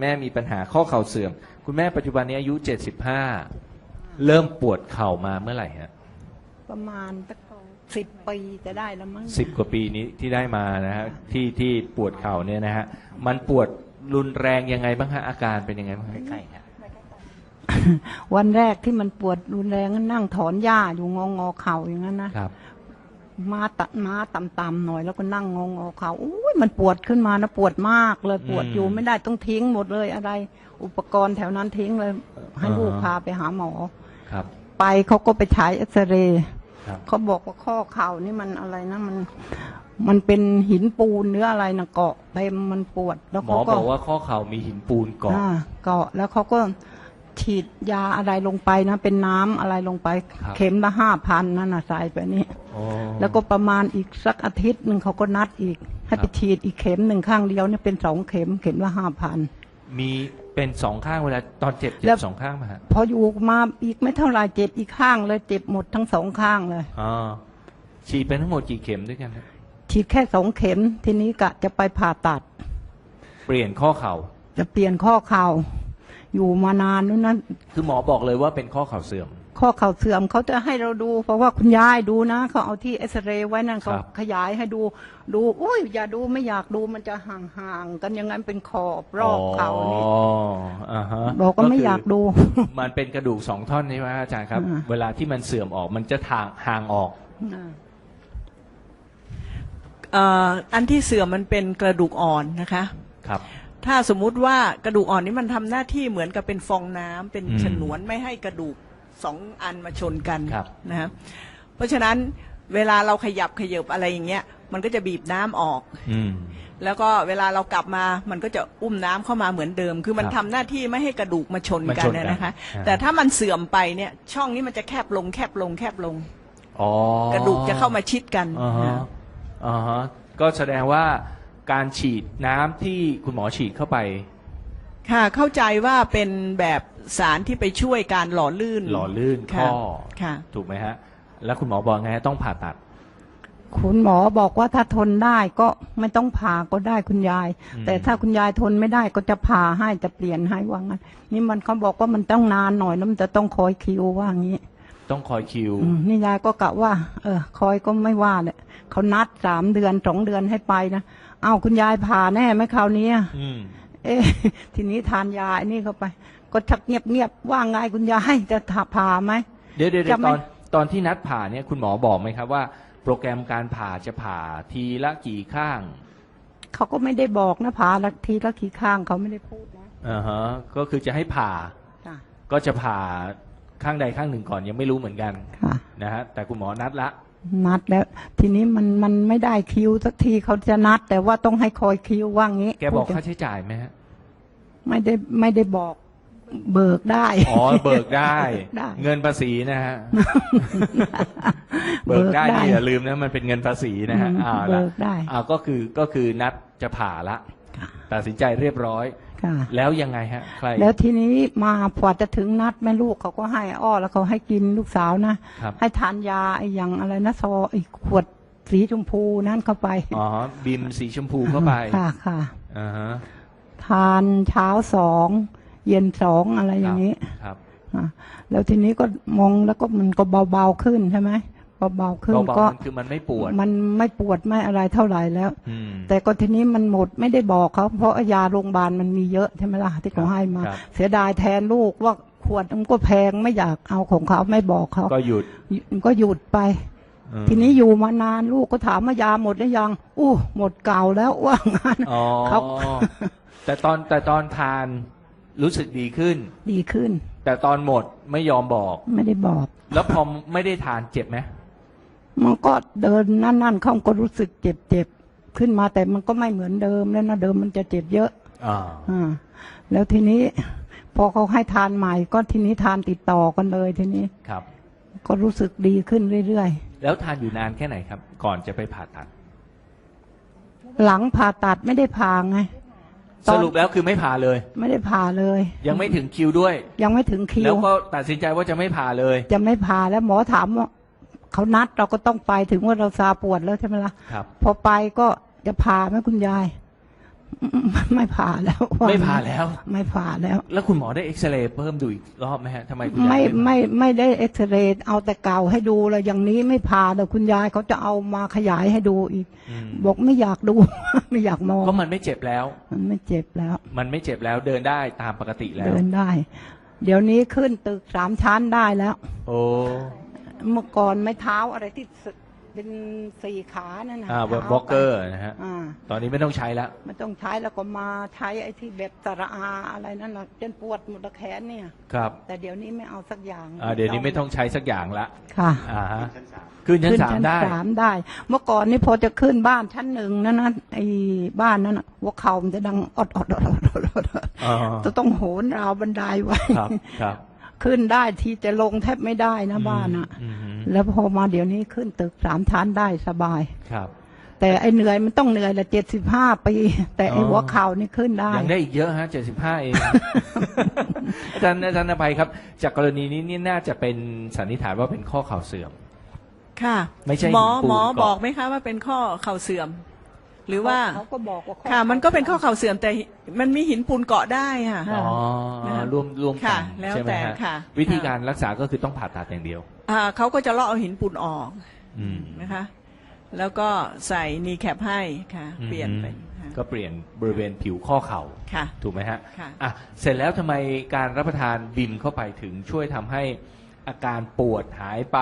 แม่มีปัญหาข้อเข่าเสื่อม คุณแม่ปัจจุบันนี้อายุ 75 เริ่มปวดเข่ามาเมื่อไหร่ฮะประมาณสักสิบปีจะได้แล้วมั้งสิบกว่าปีนี้ที่ได้มานะฮะที่ที่ปวดเข่าเนี่ยนะฮะมันปวดรุนแรงยังไงบ้างฮะอาการเป็นยังไงบ้างใกล้ๆฮะวันแรกที่มันปวดรุนแรงก็นั่งถอนหญ้าอยู่งองอเข่าอย่างนั้นนะครับ มาตัดมาต่ำๆหน่อย แล้วก็นั่งงองอเข่าอุ้ยมันปวดขึ้นมานะปวดมากเลยปวดอืมอยู่ไม่ได้ต้องทิ้งหมดเลยอะไร อุปกรณ์แถวนั้นทิ้งเลย ให้ลูกอ่าฮะพาไปหาหมอครับ ไปเขาก็ไปฉายเอ็กซเรย์ครับเขาบอกว่าข้อเข่านี่มันอะไรนะมันมันเป็นหินปูนเนื้ออะไรนะเกาะเต็มมันปวด แล้วหมอเขาก็บอกว่าข้อเข่ามีหินปูนเกาะอ่าเกาะแล้วเขาก็ฉีดยาอะไรลงไปนะ เป็นน้ำอะไรลงไปครับเข็มละห้าพันนั่นน่ะใส่ไปนี่โอ้ แล้วก็ประมาณอีกสักอาทิตย์หนึ่งเขาก็นัดอีก ให้คไปรับฉีดอีกเข็มหนึ่งข้างเดียวเนี่ยเป็นสองเข็มเข็มละห้าพันมีเป็นสองข้างเวลาตอนเจ็บเจ็แล้บวสองข้างไหมฮะพออยู่มาอีกไม่เท่าไหรเจ็บอีกข้างเลยเจ็บหมดทั้งสองข้างเลยอ๋อฉีดเป็นทั้งหมดกี่เข็มด้วยกันฮะฉีดแค่สองเข็มทีนี้กะจะไปผ่าตัด เปลี่ยนข้อเข่า จะเปลี่ยนข้อเข่า อยู่มานานนู้นนั้นคือหมอบอกเลยว่าเป็นข้อเข่าเสื่อม ข้อเข่าเสื่อมเขาจะให้เราดู เพราะว่าคุณยายดูนะเขาเอาที่เอ็กซเรย์ไว้นั่นเขาครับ ขยายให้ดู ดูอุ้ยอย่าดูไม่อยากดูมันจะห่างๆกันอยังไงเป็นขอบรอบเข่านี่อ๋ออ่าฮะบอกก็ไม่อยากดูมันเป็นกระดูกสองท่อนใช่ไหมอาจารย์ครับ อ่า เวลาที่มันเสื่อมออกมันจะทางห่างออกเอ่ออันที่เสื่อมมันเป็นกระดูกอ่อนนะคะ ครับ ถ้าสมมุติว่ากระดูกอ่อนนี้มันทำหน้าที่เหมือนกับเป็นฟองน้ำเป็นอืม ฉนวนไม่ให้กระดูก สองอันมาชนกันครับ นะฮะเพราะฉะนั้นเวลาเราขยับขยบอะไรอย่างเงี้ย มันก็จะบีบน้ำออก อืม แล้วก็เวลาเรากลับมามันก็จะอุ้มน้ำเข้ามาเหมือนเดิม คือมันครับทำหน้าที่ไม่ให้กระดูกมาชนมากัชนนกันนะคะ อ่า แต่ถ้ามันเสื่อมไปเนี่ยช่องนี้มันจะแคบลงแคบลงแคบลง อ๋อกระดูกจะเข้ามาชิดกันอ่าฮะนะ อ่าฮะก็แสดงว่าการฉีดน้ำที่คุณหมอฉีดเข้าไป ค่ะเข้าใจว่าเป็นแบบ สารที่ไปช่วยการหล่อลื่นหล่อลื่นค่ะข้อค่ะ ถูกไหมฮะ แล้วคุณหมอบอกไงฮะต้องผ่าตัด คุณหมอบอกว่าถ้าทนได้ก็ไม่ต้องผ่าก็ได้คุณยาย อืม แต่ถ้าคุณยายทนไม่ได้ก็จะผ่าให้จะเปลี่ยนให้ว่างั้นนี่มันเขาบอกว่ามันต้องนานหน่อยแล้วมันจะต้องคอยคิวว่างี้ ต้องคอยคิว อืมนี่ยายก็กะว่า เออ คอยก็ไม่ว่าเนี่ยเขานัดสามเดือนสองเดือนให้ไปนะ เอาวคุณยายผ่าแน่ไหมคราวนี้อะอืม เอ๊ะทีนี้ทานยาไอ้นี่เข้าไป ก็ชักเงียบเงียบๆว่าไงคุณยายจะผ่าไหมเดี๋ยวเดี๋ยวเดี๋ยวจะไม่ตอนตอนที่นัดผ่าเนี่ยคุณหมอบอกไหมครับว่า โปรแกรมการผ่าจะผ่าทีละกี่ข้าง เขาก็ไม่ได้บอกนะผ่าละทีละกี่ข้างเขาไม่ได้พูดนะอ่าฮะก็คือจะให้ผ่าจ้ะก็จะผ่าข้างใดข้างหนึ่งก่อนยังไม่รู้เหมือนกันค่ะนะฮะแต่คุณหมอนัดละ นัดแล้ว ทีนี้มันมันไม่ได้คิวสักทีเขาจะนัด แต่ว่าต้องให้คอยคิวว่างี้ แกบอกพูดค่าใช้จ่ายไหมฮะ ไม่ได้ไม่ได้บอกเบิกได้ อ๋อ เบิกได้ ได้ เงินภาษีนะฮะ เบิกได้นี่อย่าลืมนะ มันเป็นเงินภาษีนะฮะอืมอ่าละเบิกได้ อ่าก็คือก็คือนัดจะผ่าละค่ะตัดสินใจเรียบร้อย ค่ะ แล้วยังไงฮะ ใคร แล้วทีนี้มาพอจะถึงนัดแม่ลูกเขาก็ให้อ้อแล้วเขาให้กินลูกสาวนะ ครับ ให้ทานยาไอ้อย่างอะไรนะซอไอ้ขวดสีชมพูนั่นเข้าไปอ๋อบิมสีชมพูเข้าไปค่ะค่ะอ่าฮะ ทานเช้าสองเย็นสองอะไรอย่างนี้ครับอะแล้วทีนี้ก็มองแล้วก็มันก็เบาๆขึ้นใช่ไหมเบาๆขึ้นเบาก็ๆมันคือมันไม่ปวด มันไม่ปวดไม่อะไรเท่าไหร่แล้ว อืม แต่ก็ทีนี้มันหมดไม่ได้บอกเขาเพราะยาโรงพยาบาลมันมีเยอะใช่ไหมล่ะที่เขาให้มา ครับ เสียดายแทนลูกว่าขวดมันก็แพงไม่อยากเอาของเขาไม่บอกเขาก็หยุดก็หยุดไป อืมทีนี้อยู่มานานลูกก็ถามว่ายาหมดหรือยัง อู้หมดเก่าแล้วว่างั้น อ๋อเขา แต่ตอนแต่ตอนทานรู้สึกดีขึ้น ดีขึ้น แต่ตอนหมดไม่ยอมบอก ไม่ได้บอก แล้วพอไม่ได้ทานเจ็บไหมมันก็เดินนั่นๆเข้าก็รู้สึกเจ็บเจ็บๆขึ้นมาแต่มันก็ไม่เหมือนเดิมแล้วนะเดิมมันจะเจ็บเยอะอ่าอ่าแล้วทีนี้ พอเขาให้ทานใหม่ ก็ทีนี้ทานติดต่อกันเลยทีนี้ครับ ก็รู้สึกดีขึ้นเรื่อยแล้วทานอยู่นานแค่ไหนครับ ก่อนจะไปผ่าตัดๆหลังผ่าตัดไม่ได้ผ่าไงต สอนรุปแล้วคือไม่ผ่าเลย ไม่ได้ผ่าเลย ยังไม่ถึงคิวด้วย ยังไม่ถึงคิแล้ววก็ตัดสินใจว่าจะไม่ผ่าเลย จะไม่ผ่าแล้วหมอถามว่าเขานัดเราก็ต้องไปถึงว่าเราซาปวดแล้วใช่ไหมล่ะครับพอไปก็จะผ่าไหมคุณยาย ไม่ผ่าแล้วไม่ผ่าแล้ว ไม่ผ่าแล้ว แล้วคุณหมอได้เอ็กซเรย์เพิ่มดูอีกรอบไหมฮะทำไมคุณยายไม่ผ่าไม่ไม่ได้เอ็กซเรย์เอาแต่เก่าให้ดูเลยอย่างนี้ไม่ผ่าแต่คุณยายเขาจะเอามาขยายให้ดูอีกอืมบอกไม่อยากดู ไม่อยากมองก็มันไม่เจ็บแล้ว มันไม่เจ็บแล้ว มันไม่เจ็บแล้วเดินได้ตามปกติแล้ว เดินได้ เดี๋ยวนี้ขึ้นตึกสามชั้นได้แล้ว โอ้เมื่อก่อนไม่เท้าอะไรที่ส เป็นสี่ขานั่นนะอ่าท้วอลเกอร์นะฮะ อ่าตอนนี้ไม่ต้องใช้แล้วไม่ต้องใช้แล้วก็มาใช้ไอ้ที่แบบสระอาอะไรนั่นนะจนปวดหมดละแขนเนี่ย ครับแต่เดี๋ยวนี้ไม่เอาสักอย่างอ่าเดี๋ยวนี้ไม่ต้องใช้สักอย่างละค่ะ อ่าฮะขึ้นชั้นขึ้นสามชั้นได้ สามได้ เมื่อก่อนนี่พอจะขึ้นบ้านชั้นหนึ่งนั่นนะไอ้บ้านนั้นน่ะหัวเข่ามันจะดังอดอดอดอดอดอดอดอ๋อ จะต้องโหนราวบันไดไว้ ครับครับ ขึ้นได้ที่จะลงแทบไม่ได้นะบ้านอะอืมอืมแล้วพอมาเดี๋ยวนี้ขึ้นตึกสามชั้นได้สบายครับ แต่ไอ้เหนื่อยมันต้องเหนื่อยละเจ็ดสิบห้าปีแต่ไอ้อ๋อหัวเข่านี่ขึ้นได้ยังได้อีกเยอะฮะเจ็ดสิบห้าเองอาจารย์อาจารย์อภัยครับ จากกรณีนี้นี่น่าจะเป็นสันนิษฐานว่าเป็นข้อเข่าเสื่อม ค่ะไม่ใช่หมอหินปูนหมอเกาะบอกไหมคะว่าเป็นข้อเข่าเสื่อม หรือว่าเขาก็บอกว่าข้อค่ะ มันก็เป็นข้อเข่าเสื่อมแต่มันมีหินปูนเกาะได้ค่ะค่ะอ๋อนะคะรวมรวมกัค่ะนแล้วใช่ไหมแต่ฮะค่ะ วิธีค่ะการรักษาก็คือต้องผ่าตัดอย่างเดียว อ่าเขาก็จะเลาะเอาหินปูนออกอืม นะคะ แล้วก็ใส่นีแคปให้ค่ะเปลี่ยนเป็นอืมค่ะก็เปลี่ยนบริเวณผิวข้อเข่าค่ะ ถูกไหมฮะค่ะ อะ เสร็จแล้วทำไมการรับประทานบิมเข้าไปถึงช่วยทำให้อาการปวดหายไป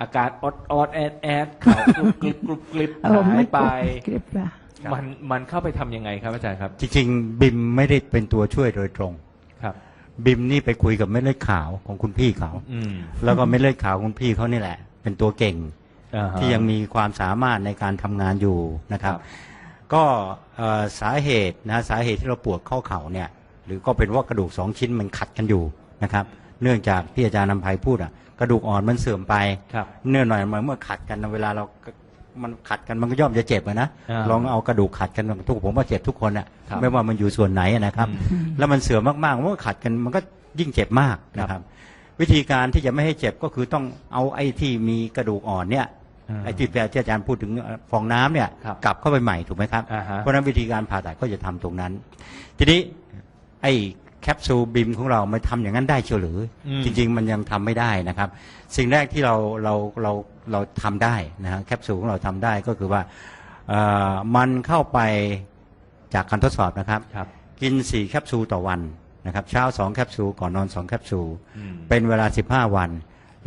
อาการออดออดแอดแอดเข่ากรุบกริบกรุบกริบเออหายไม่ไปคลิปละมันมันเข้าไปทำยังไงครับอาจารย์ครับจริงๆ บิมไม่ได้เป็นตัวช่วยโดยตรง ครับ บิมนี่ไปคุยกับเม็ดเลือดขาวของคุณพี่เขา อืมแล้วก็เม็ดเลือดขาวของคุณพี่เขานี่แหละ เป็นตัวเก่งอ่าฮะที่ยังมีความสามารถในการทำงานอยู่นะครับครับ ก็เอ่อสาเหตุนะสาเหตุที่เราปวดข้อเข่าเนี่ย หรือก็เป็นว่ากระดูกสองชิ้นมันขัดกันอยู่นะครับ เนื่องจากที่อาจารย์นำภัยพูดอะ กระดูกอ่อนมันเสื่อมไป ครับ เนื่องหน่อยมันเมื่อขัดกันเวลาเรามันขัดกันมันก็ย่อมจะเจ็บอะนะอ่าลองเอากระดูกขัดกันทุกผมว่าเจ็บทุกคนอะครับไม่ว่ามันอยู่ส่วนไหนอะนะครับอืมแล้วมันเสื่อมมากๆมันก็ขัดกันมันก็ยิ่งเจ็บมากนะครับ วิธีการที่จะไม่ให้เจ็บก็คือต้องเอาไอ้ที่มีกระดูกอ่อนเนี่ยอ่าไอ้ที่อาจารย์พูดถึงฟองน้ำเนี่ยครับกลับเข้าไปใหม่ถูกไหมครับ อ่าฮะ เพราะฉะนั้นวิธีการผ่าตัดก็จะทำตรงนั้น ทีนี้ไอ้ แคปซูลบิมของเราไม่ทำอย่างนั้นได้เชียวหรืออม จริง ๆ มันยังทำไม่ได้นะครับ สิ่งแรกที่เราเราเราเราทำได้นะฮะแคปซูลของเราทำได้ก็คือว่าเอ่อมันเข้าไปจากการทดสอบนะครับ ครับ กิน 4 แคปซูลต่อวันนะครับ เช้า 2 แคปซูล ก่อนนอน 2 แคปซูล อืม เป็นเวลา 15 วัน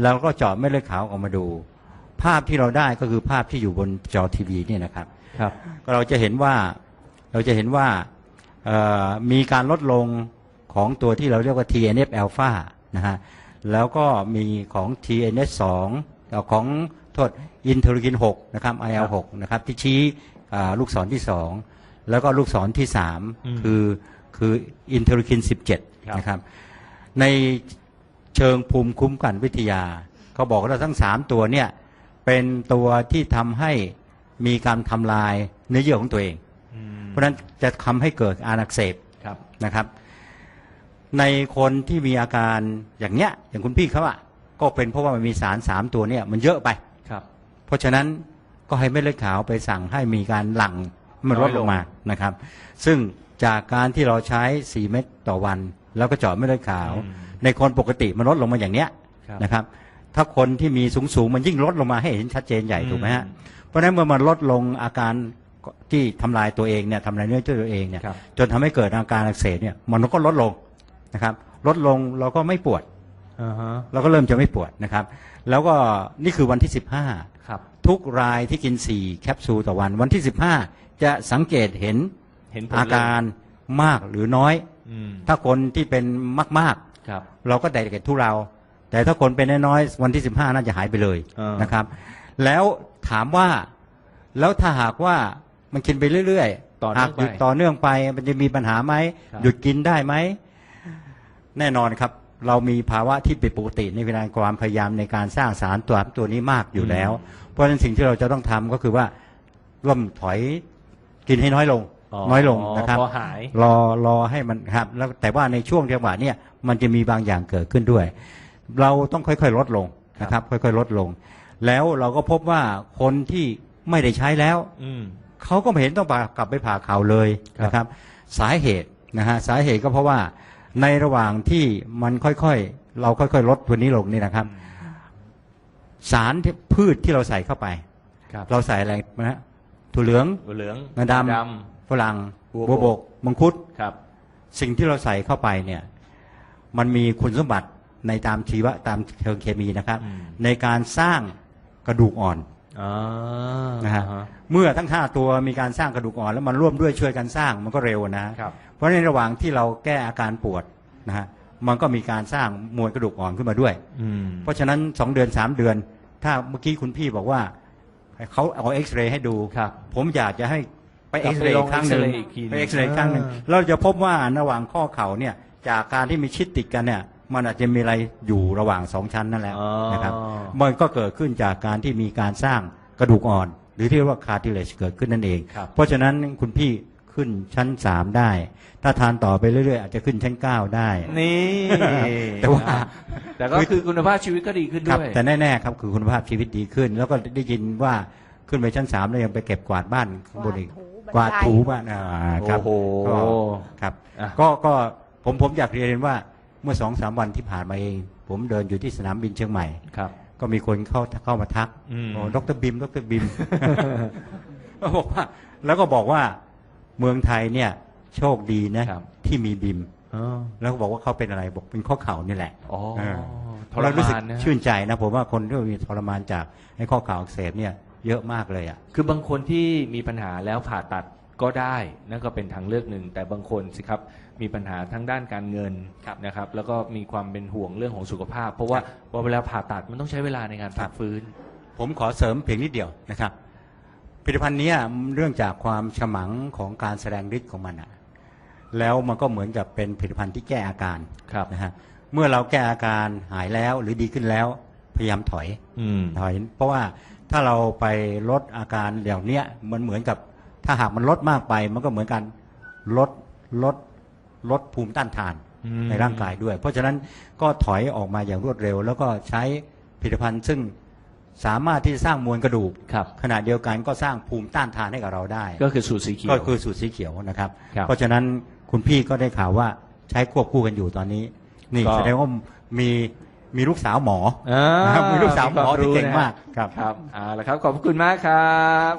แล้วก็เจาะเม็ดเลือดขาวออกมาดู ภาพที่เราได้ก็คือภาพที่อยู่บนจอทีวีเนี่ยนะครับ ครับ ก็เราจะเห็นว่าเราจะเห็นว่าเอ่อมีการลดลง ของตัวที่เราเรียกว่า TNF อ l p h a นะฮะแล้วก็มีของ TNF 2เอ่อของโทษอินเทอร์กิน 6 นะครับ IL 6นะครับ ที่ชี้อ่าลูกศรที่ 2 แล้วก็ลูกศรที่อืม3คือคืออินเทอร์กินครับ17 นะครับ ในเชิงภูมิคุ้มกันวิทยา เขาบอกว่าทั้ง 3 ตัวเนี่ย เป็นตัวที่ทำให้มีการทำลายเนื้อเยื่อของตัวเองอืมเพราะฉะนั้นจะทำให้เกิดอานักเสบครับนะครับ ในคนที่มีอาการอย่างเนี้ย อย่างคุณพี่เขาอะก็เป็นเพราะว่ามันมีสารสามตัวเนี่ยมันเยอะไป ครับ เพราะฉะนั้นก็ให้เม็ดเลือดขาวไปสั่งให้มีการหลั่งมันลดน้อยลลงงมานะครับ ซึ่งจากการที่เราใช้ 4 เม็ดต่อวัน แล้วก็เจาะเม็ดเลือดขาวอืมในคนปกติมันลดลงมาอย่างเนี้ยครับนะครับ ถ้าคนที่มีสูงสูงๆมันยิ่งลดลงมาให้เห็นชัดเจนใหญ่อืมถูกไหมฮะเพราะฉะนั้นเมื่อมันลดลงอาการที่ทำลายตัวเองเนี่ยทำลายเนื้อเยื่อตัวเองเนี่ยครับ จนทำให้เกิดอาการอักเสบเนี่ยมันก็ลดลง นะครับลดลงเราก็ไม่ปวด อ่าฮะเราก็เริ่มจะไม่ปวดนะครับ แล้วก็นี่คือวันที่15ครับทุกรายที่กิน 4 แคปซูลต่อวัน วันที่ 15 จะสังเกตเห็นเห็นผลอาการมากหรือน้อย อืมถ้าคนที่เป็นมากครับๆเราก็ได้แก่ทุเรา แต่ถ้าคนเป็นน้อยๆวันที่ 15 น่าจะหายไปเลยอ่านนะครับ แล้วถามว่าแล้วถ้าหากว่ามันกินไปเรื่อยต่อเนื่หาอกงหยุดไปต่อเนื่องไปมันจะมีปัญหาไหมครับ หยุดกินได้ไหม แน่นอนครับ เรามีภาวะที่ผิดปกติในเวลาความพยายามในการสร้างสารตัวตัวนี้มากอยู่แล้ว เพราะฉะนั้นสิ่งที่เราจะต้องทำก็คือว่าร่วมถอยกินให้น้อยลง น้อยลงนะครับพอหายรอรอให้มันครับ แล้วแต่ว่าในช่วงจังหวะเนี่ยมันจะมีบางอย่างเกิดขึ้นด้วย เราต้องค่อยๆลดลงนะครับ ค่อยๆลดลง แล้วเราก็พบว่าคนที่ไม่ได้ใช้แล้ว อืมเขาก็ไม่เห็นต้องกลับไปผ่าเข่าเลยครับนะครับ สาเหตุนะฮะสาเหตุก็เพราะว่า ในระหว่างที่มันค่อยๆ เราค่อยๆ ลดตัวนี้ลงนี่นะครับ สารที่พืชที่เราใส่เข้าไป ครับเราใส่อะไรนะฮะถั่วเหลืองเหลืองงาดำดฝรั่งบัวบกบัวบกมังคุดำครับ สิ่งที่เราใส่เข้าไปเนี่ย มันมีคุณสมบัติในตามชีวะตามเชิงเคมีนะครับ อืม ในการสร้างกระดูกอ่อนอ่า นะฮะเมื่อทั้งห้าตัวมีการสร้างกระดูกอ่อนแล้วมันร่วมด้วยช่วยกันสร้างมันก็เร็วนะครับเพราะในระหว่างที่เราแก้อาการปวดนะฮะมันก็มีการสร้างมวลกระดูกอ่อนขึ้นมาด้วยอืมเพราะฉะนั้นสองเดือนสามเดือน ถ้าเมื่อกี้คุณพี่บอกว่าเขาเอาเอ็กซเรย์ให้ดูครับผมอยากจะให้ไปกลัเอ็บกซไปเรย์ลอีองกครั้งหนึ่งเอ็กซเรย์อีกทีหนึ่งไปเอ็กซเรย์อีกครั้งหนึ่งอ่าเราจะพบว่าระหว่างข้อเข่าเนี่ยจากการที่มีชิดติดกันเนี่ย มันอาจจะมีอะไรอยู่ระหว่างสองชั้นนั่นแหละอ๋อ นะครับมันก็เกิดขึ้นจากการที่มีการสร้างกระดูกอ่อน หรือที่เรียกว่าคาร์ติเลจเกิดขึ้นนั่นเอง ครับ เพราะฉะนั้นคุณพี่ขึ้นชั้นสามได้ ถ้าทานต่อไปเรื่อยๆ อาจจะขึ้นชั้นเก้าได้ นี่ แต่ว่า แต่ก็คือคุณภาพชีวิตก็ดีขึ้นครับด้วย แต่แน่ๆครับคือคุณภาพชีวิตดีขึ้น แล้วก็ได้ยินว่าขึ้นไปชั้นสามแล้วยังไปเก็บกวาดบ้านข้างบนอีกกกวาวาดดถูถูบ้านอ่าครับโอ้โหก็ครับอะก็ก็ผมผมอยากเรียนว่า เมื่อสองสามวันที่ผ่านมาเอง ผมเดินอยู่ที่สนามบินเชียงใหม่ ครับ ก็มีคนเข้าเข้ามาทักอืม โอ้ดรบิมดรบิม ก็บอกว่า แล้วก็บอกว่าเมืองไทยเนี่ย โชคดีนะครับ ที่มีบิม อ๋อแล้วก็บอกว่าเขาเป็นอะไรบอกเป็นข้อเข่านี่แหละอ๋อเออทรเรารู้สึกมานนะชื่นใจนะผมว่าคนที่มีทรมานจากไอ้ข้อเข่าอักเสบเนี่ยเยอะมากเลยอะ คือบางคนที่มีปัญหาแล้วผ่าตัด ก็ได้นั่นก็เป็นทางเลือกหนึ่ง แต่บางคนสิครับมีปัญหาทั้งด้านการเงินนะครับ แล้วก็มีความเป็นห่วงเรื่องของสุขภาพ เพราะว่าพอเวลาผ่าตัดมันต้องใช้เวลาในการพักฟื้น ผมขอเสริมเพียงนิดเดียวนะครับผลิตภัณฑ์เนี้ยเรื่องจากความฉมังของการแสดงฤทธิ์ของมันอะแล้วมันก็เหมือนกับเป็นผลิตภัณฑ์ที่แก้อาการครับนะฮะเมื่อเราแก้อาการหายแล้วหรือดีขึ้นแล้ว พยายามถอยอืมถอย เพราะว่าถ้าเราไปลดอาการอย่างเนี้ยมันเหมือนกับ ถ้าหากมันลดมากไปมันก็เหมือนกันลดลดลดภูมิต้านทานอืมในร่างกายด้วย เพราะฉะนั้นก็ถอยออกมาอย่างรวดเร็ว แล้วก็ใช้ผลิตภัณฑ์ซึ่งสามารถที่จะสร้างมวลกระดูกครับขณะเดียวกันก็สร้างภูมิต้านทานให้กับเราได้ ก็คือสูตรสีเขียวก็คือสูตรสีเขียวนะครับครับเพราะฉะนั้นคุณพี่ก็ได้ข่าวว่าใช้ควบคู่กันอยู่ตอนนี้ นี่ก็แสดงว่ามีมีลูกสาวหมออ่านะครับมีลูกสาวหมอที่เก่งควมากครับครับเอาละครับขอบพระคุณมากครับ